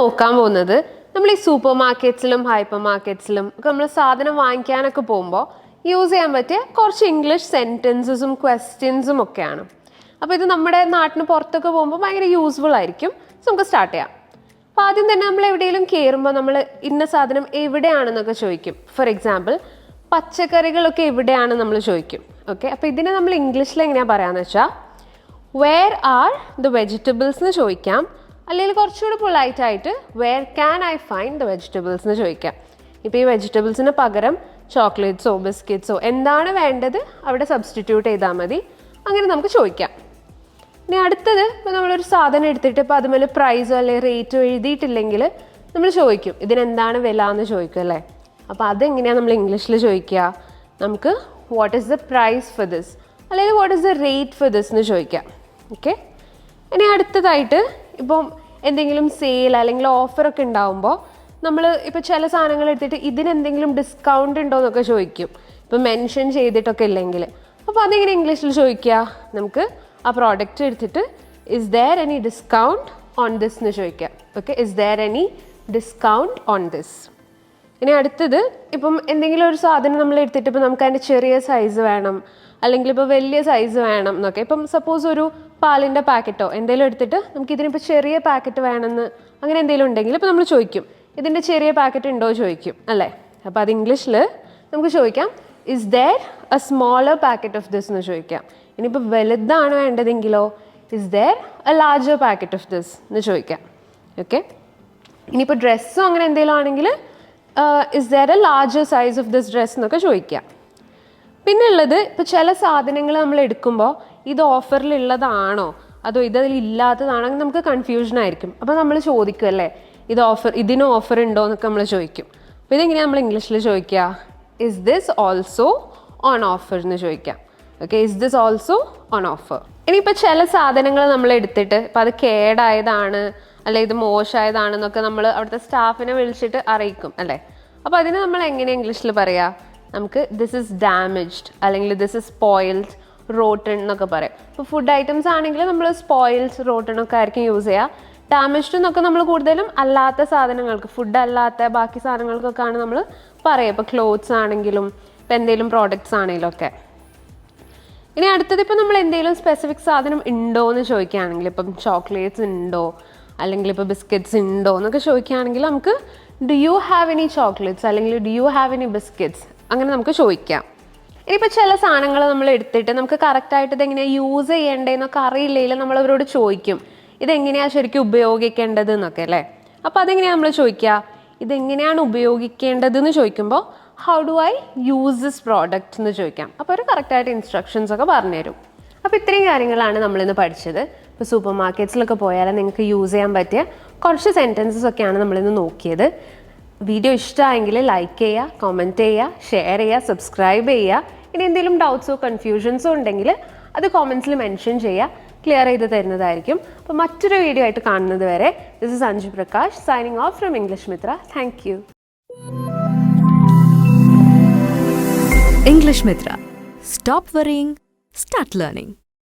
നോക്കാൻ പോകുന്നത് നമ്മൾ ഈ സൂപ്പർ മാർക്കറ്റ്സിലും ഹൈപ്പർ മാർക്കറ്റ്സിലും ഒക്കെ നമ്മൾ സാധനം വാങ്ങിക്കാനൊക്കെ പോകുമ്പോൾ യൂസ് ചെയ്യാൻ പറ്റിയ കുറച്ച് ഇംഗ്ലീഷ് സെന്റൻസസും ക്വസ്റ്റ്യൻസും ഒക്കെയാണ്. അപ്പോൾ ഇത് നമ്മുടെ നാട്ടിന് പുറത്തൊക്കെ പോകുമ്പോൾ ഭയങ്കര യൂസ്ഫുൾ ആയിരിക്കും. നമുക്ക് സ്റ്റാർട്ട് ചെയ്യാം. അപ്പോൾ ആദ്യം തന്നെ നമ്മൾ എവിടെയെങ്കിലും കയറുമ്പോൾ നമ്മൾ ഇന്ന സാധനം എവിടെയാണെന്നൊക്കെ ചോദിക്കും. ഫോർ എക്സാമ്പിൾ പച്ചക്കറികളൊക്കെ എവിടെയാണ് നമ്മൾ ചോദിക്കും. ഓക്കെ അപ്പോൾ ഇതിനെ നമ്മൾ ഇംഗ്ലീഷിൽ എങ്ങനെയാണ് പറയാമെന്ന് വെച്ചാൽ വെയർ ആർ ദ വെജിറ്റബിൾസ് എന്ന് ചോദിക്കാം. അല്ലെങ്കിൽ കുറച്ചുകൂടി പൊളൈറ്റ് ആയിട്ട് where can I find the vegetables എന്ന് ചോദിക്കാം. ഇപ്പോൾ ഈ വെജിറ്റബിൾസിന് പകരം ചോക്ലേറ്റ്സോ ബിസ്ക്കറ്റ്സോ എന്താണ് വേണ്ടത് അവിടെ സബ്സ്റ്റിറ്റ്യൂട്ട് ചെയ്താൽ മതി. അങ്ങനെ നമുക്ക് ചോദിക്കാം. ഇനി അടുത്തത് ഇപ്പോൾ നമ്മളൊരു സാധനം എടുത്തിട്ട് ഇപ്പോൾ അതുപോലെ പ്രൈസോ അല്ലെങ്കിൽ റേറ്റോ എഴുതിയിട്ടില്ലെങ്കിൽ നമ്മൾ ചോദിക്കും ഇതിനെന്താണ് വില? എന്ന് ചോദിക്കും അല്ലേ? അപ്പോൾ അതെങ്ങനെയാണ് നമ്മൾ ഇംഗ്ലീഷിൽ ചോദിക്കുക? നമുക്ക് what is the price for this അല്ലെങ്കിൽ what is the rate for this എന്ന് ചോദിക്കാം. ഓക്കെ ഇനി അടുത്തതായിട്ട് ഇപ്പം എന്തെങ്കിലും സെയിൽ അല്ലെങ്കിൽ ഓഫറൊക്കെ ഉണ്ടാവുമ്പോൾ നമ്മൾ ഇപ്പോൾ ചില സാധനങ്ങൾ എടുത്തിട്ട് ഇതിനെന്തെങ്കിലും ഡിസ്കൗണ്ട് ഉണ്ടോ എന്നൊക്കെ ചോദിക്കും. ഇപ്പം മെൻഷൻ ചെയ്തിട്ടൊക്കെ ഇല്ലെങ്കിൽ അപ്പോൾ അതെങ്ങനെ ഇംഗ്ലീഷിൽ ചോദിക്കുക നമുക്ക് ആ പ്രോഡക്റ്റ് എടുത്തിട്ട് is there any discount on this എന്ന് ചോദിക്കാം. Okay is there any discount on this ഇനി അടുത്തത് ഇപ്പം എന്തെങ്കിലും ഒരു സാധനം നമ്മൾ എടുത്തിട്ട് ഇപ്പം നമുക്ക് അതിന്റെ ചെറിയ സൈസ് വേണം. അല്ലെങ്കിൽ ഇപ്പോൾ വലിയ സൈസ് വേണം എന്നൊക്കെ. ഇപ്പം സപ്പോസ് ഒരു പാലിന്റെ പാക്കറ്റോ എന്തെങ്കിലും എടുത്തിട്ട് നമുക്ക് ഇതിനിപ്പോൾ ചെറിയ പാക്കറ്റ് വേണമെന്ന് അങ്ങനെ എന്തെങ്കിലും ഉണ്ടെങ്കിൽ ഇപ്പോൾ നമ്മൾ ചോദിക്കും ഇതിന്റെ ചെറിയ പാക്കറ്റ് ഉണ്ടോ? ചോദിക്കും അല്ലേ? അപ്പോൾ അത് ഇംഗ്ലീഷിൽ നമുക്ക് ചോദിക്കാം is there a smaller packet of this എന്ന് ചോദിക്കാം. ഇനിയിപ്പോൾ വലുതാണ് വേണ്ടതെങ്കിലോ is there a larger packet of this എന്ന് ചോദിക്കാം. ഓക്കെ ഇനിയിപ്പോൾ ഡ്രസ്സും അങ്ങനെ എന്തെങ്കിലും ആണെങ്കിൽ is there a larger size of this dress എന്നൊക്കെ ചോദിക്കാം. പിന്നെ ഉള്ളത് ഇപ്പോൾ ചില സാധനങ്ങൾ നമ്മൾ എടുക്കുമ്പോൾ ഇത് ഓഫറിലുള്ളതാണോ? അതോ ഇതിൽ ഇല്ലാത്തതാണോ? നമുക്ക് കൺഫ്യൂഷൻ ആയിരിക്കും. അപ്പോൾ നമ്മൾ ചോദിക്കും അല്ലേ ഇത് ഓഫർ ഇതിന് ഓഫർ ഉണ്ടോ എന്നൊക്കെ നമ്മൾ ചോദിക്കും. അപ്പോൾ ഇതെങ്ങനെയാണ് നമ്മൾ ഇംഗ്ലീഷിൽ ചോദിക്കുക? Is this also on offer എന്ന് ചോദിക്കാം okay is this also on offer ഇനിയിപ്പോൾ ചില സാധനങ്ങൾ നമ്മൾ എടുത്തിട്ട് ഇപ്പോൾ അത് കേടായതാണ് അല്ലെ ഇത് മോശമായതാണെന്നൊക്കെ നമ്മൾ അവിടുത്തെ സ്റ്റാഫിനെ വിളിച്ചിട്ട് അറിയിക്കും അല്ലേ? അപ്പോൾ അതിന് നമ്മൾ എങ്ങനെ ഇംഗ്ലീഷിൽ പറയാ? നമുക്ക് ദിസ് ഇസ് ഡാമേജ്ഡ് അല്ലെങ്കിൽ ദിസ് ഇസ് സ്പോയിൽഡ് റോട്ടൺ എന്നൊക്കെ പറയാം. ഇപ്പോൾ ഫുഡ് ഐറ്റംസ് ആണെങ്കിൽ നമ്മൾ സ്പോയിൽഡ് റോട്ടൺ ഒക്കെ ആയിരിക്കും യൂസ് ചെയ്യുക ഡാമേജ്ഡ് എന്നൊക്കെ നമ്മൾ കൂടുതലും അല്ലാത്ത സാധനങ്ങൾക്ക് ഫുഡ് അല്ലാത്ത ബാക്കി സാധനങ്ങൾക്കൊക്കെ ആണ് നമ്മൾ പറയുക ഇപ്പോൾ ക്ലോത്ത്സ് ആണെങ്കിലും ഇപ്പം എന്തെങ്കിലും പ്രോഡക്റ്റ്സ് ആണെങ്കിലും ഒക്കെ. ഇനി അടുത്തത് ഇപ്പം നമ്മൾ എന്തെങ്കിലും സ്പെസിഫിക് സാധനം ഉണ്ടോ എന്ന് ചോദിക്കുകയാണെങ്കിൽ ഇപ്പം ചോക്ലേറ്റ്സ് ഉണ്ടോ അല്ലെങ്കിൽ ഇപ്പോൾ ബിസ്ക്കറ്റ്സ് ഉണ്ടോ എന്നൊക്കെ ചോദിക്കുകയാണെങ്കിൽ നമുക്ക് do you have any chocolates അല്ലെങ്കിൽ do you have any biscuits അങ്ങനെ നമുക്ക് ചോദിക്കാം. ഇനിയിപ്പോൾ ചില സാധനങ്ങൾ നമ്മൾ എടുത്തിട്ട് നമുക്ക് കറക്റ്റായിട്ട് ഇതെങ്ങനെയാണ് യൂസ് ചെയ്യേണ്ടതെന്നൊക്കെ അറിയില്ലെങ്കിൽ നമ്മൾ അവരോട് ചോദിക്കും. ഇതെങ്ങനെയാണ് ശരിക്കും ഉപയോഗിക്കേണ്ടത് എന്നൊക്കെ അല്ലേ? അപ്പോൾ അതെങ്ങനെയാണ് നമ്മൾ ചോദിക്കുക? ഇതെങ്ങനെയാണ് ഉപയോഗിക്കേണ്ടത് എന്ന് ചോദിക്കുമ്പോൾ how do I use this product എന്ന് ചോദിക്കാം. അപ്പോൾ ഒരു കറക്റ്റായിട്ട് ഇൻസ്ട്രക്ഷൻസ് ഒക്കെ പറഞ്ഞുതരും. അപ്പോൾ ഇത്രയും കാര്യങ്ങളാണ് നമ്മളിന്ന് പഠിച്ചത്. ഇപ്പോൾ സൂപ്പർ മാർക്കറ്റ്സിലൊക്കെ പോയാൽ നിങ്ങൾക്ക് യൂസ് ചെയ്യാൻ പറ്റിയ കുറച്ച് സെന്റൻസസ് ഒക്കെയാണ് നമ്മളിന്ന് നോക്കിയത്. വീഡിയോ ഇഷ്ടമായെങ്കിൽ ലൈക്ക് ചെയ്യുക കമന്റ് ചെയ്യുക ഷെയർ ചെയ്യുക സബ്സ്ക്രൈബ് ചെയ്യുക. ഇനി എന്തെങ്കിലും ഡൗട്ട്സോ കൺഫ്യൂഷൻസോ ഉണ്ടെങ്കിൽ അത് കോമൻസിൽ മെൻഷൻ ചെയ്യുക. ക്ലിയർ ചെയ്ത് തരുന്നതായിരിക്കും. അപ്പോൾ മറ്റൊരു വീഡിയോ ആയിട്ട് കാണുന്നത് വരെ this is Anju Prakash signing off from English Mitra thank you English Mitra. Stop worrying, start learning.